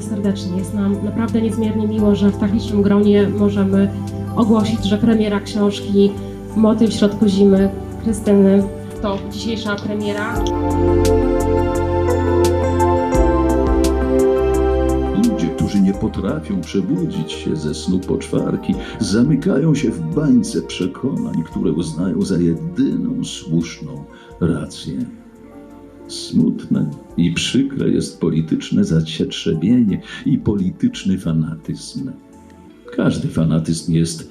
serdecznie. Jest nam naprawdę niezmiernie miło, że w tak licznym gronie możemy ogłosić, że premiera książki Motyl w środku zimy Krystyny to dzisiejsza premiera. Ludzie, którzy nie potrafią przebudzić się ze snu poczwarki, zamykają się w bańce przekonań, które uznają za jedyną słuszną rację. Smutne i przykre jest polityczne zacietrzewienie i polityczny fanatyzm. Każdy fanatyzm jest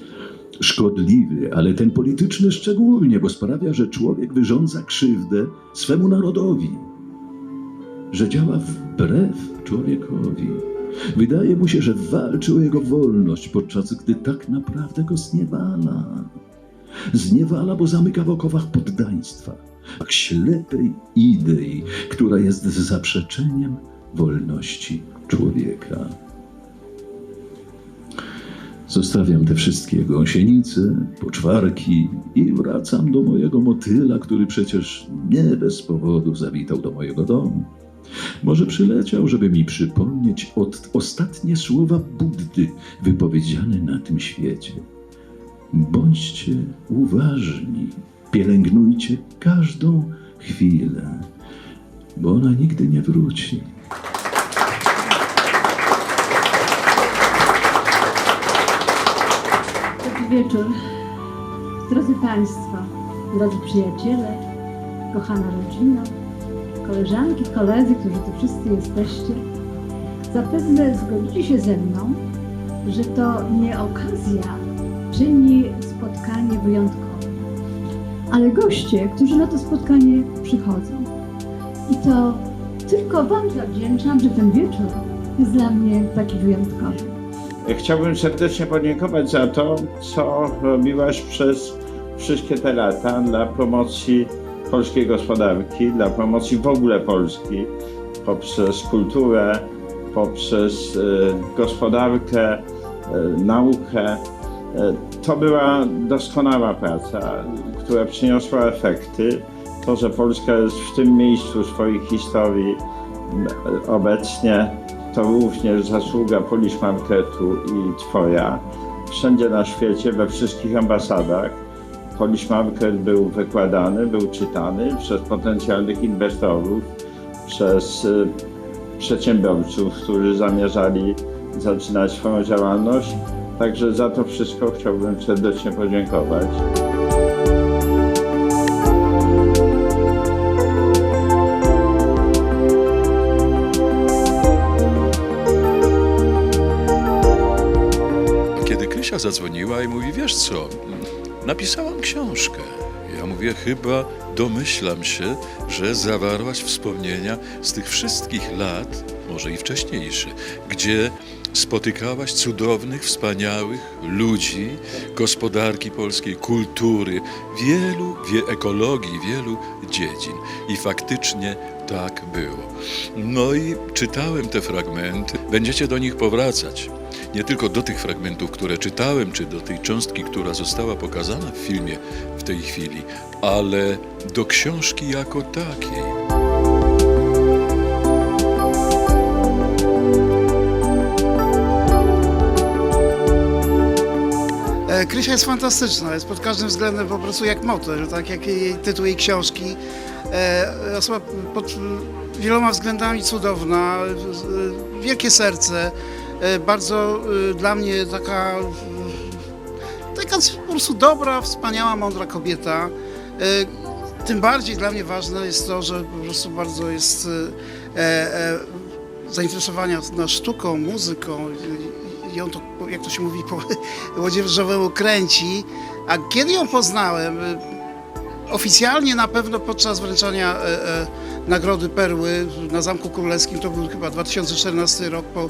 szkodliwy, ale ten polityczny szczególnie, bo sprawia, że człowiek wyrządza krzywdę swemu narodowi, że działa wbrew człowiekowi. Wydaje mu się, że walczy o jego wolność, podczas gdy tak naprawdę go zniewala. Zniewala, bo zamyka w okowach poddaństwa, jak ślepej idei, która jest zaprzeczeniem wolności człowieka. Zostawiam te wszystkie gąsienice, poczwarki i wracam do mojego motyla, który przecież nie bez powodu zawitał do mojego domu. Może przyleciał, żeby mi przypomnieć od ostatnie słowa Buddy wypowiedziane na tym świecie. Bądźcie uważni, pielęgnujcie każdą chwilę, bo ona nigdy nie wróci. Dobry wieczór. Drodzy Państwo, drodzy przyjaciele, kochana rodzina, koleżanki, koledzy, którzy tu wszyscy jesteście, zapewne zgodzicie się ze mną, że to nie okazja czyni spotkanie wyjątkowe, ale goście, którzy na to spotkanie przychodzą. I to tylko Wam zawdzięczam, że ten wieczór jest dla mnie taki wyjątkowy. Chciałbym serdecznie podziękować za to, co robiłaś przez wszystkie te lata dla promocji polskiej gospodarki, dla promocji w ogóle Polski, poprzez kulturę, poprzez e, gospodarkę, e, naukę. E, To była doskonała praca, która przyniosła efekty. To, że Polska jest w tym miejscu swojej historii m, obecnie, to również zasługa Polish Marketu i Twoja. Wszędzie na świecie, we wszystkich ambasadach Polish Market był wykładany, był czytany przez potencjalnych inwestorów, przez y, przedsiębiorców, którzy zamierzali zaczynać swoją działalność. Także za to wszystko chciałbym serdecznie podziękować. Kiedy Krysia zadzwoniła i mówi, wiesz co, napisałam książkę. Ja mówię, chyba domyślam się, że zawarłaś wspomnienia z tych wszystkich lat, może i wcześniejsze, gdzie spotykałaś cudownych, wspaniałych ludzi, gospodarki polskiej, kultury, wielu, wie, ekologii, wielu dziedzin. I faktycznie tak było. No i czytałem te fragmenty, będziecie do nich powracać. Nie tylko do tych fragmentów, które czytałem, czy do tej cząstki, która została pokazana w filmie w tej chwili, ale do książki jako takiej. Krysia jest fantastyczna, jest pod każdym względem po prostu jak motyl, tak jak jej tytuł jej książki. E, Osoba pod wieloma względami cudowna, e, wielkie serce, e, bardzo dla mnie taka, taka po prostu dobra, wspaniała, mądra kobieta. Tym bardziej dla mnie ważne jest to, że po prostu bardzo jest zainteresowania sztuką, muzyką. I- to, jak to się mówi po młodzieżowemu, kręci. A kiedy ją poznałem, y, oficjalnie na pewno podczas wręczania e, e, Nagrody Perły na Zamku Królewskim, to był chyba 2014 rok po e,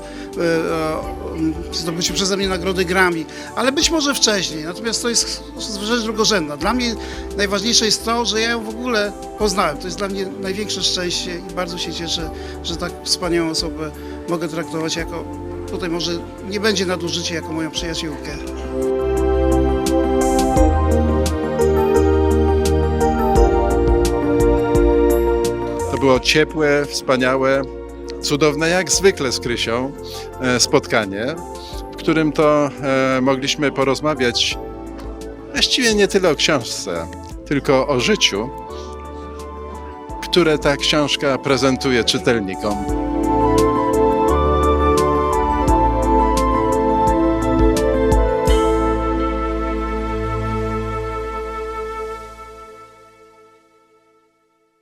zdobyciu przeze mnie Nagrody Grammy, ale być może wcześniej. Natomiast to jest rzecz drugorzędna. Dla mnie najważniejsze jest to, że ja ją w ogóle poznałem. To jest dla mnie największe szczęście i bardzo się cieszę, że tak wspaniałą osobę mogę traktować jako, tutaj może nie będzie nadużycie, jako moją przyjaciółkę. To było ciepłe, wspaniałe, cudowne jak zwykle z Krysią e, spotkanie, w którym to e, mogliśmy porozmawiać właściwie nie tyle o książce, tylko o życiu, które ta książka prezentuje czytelnikom.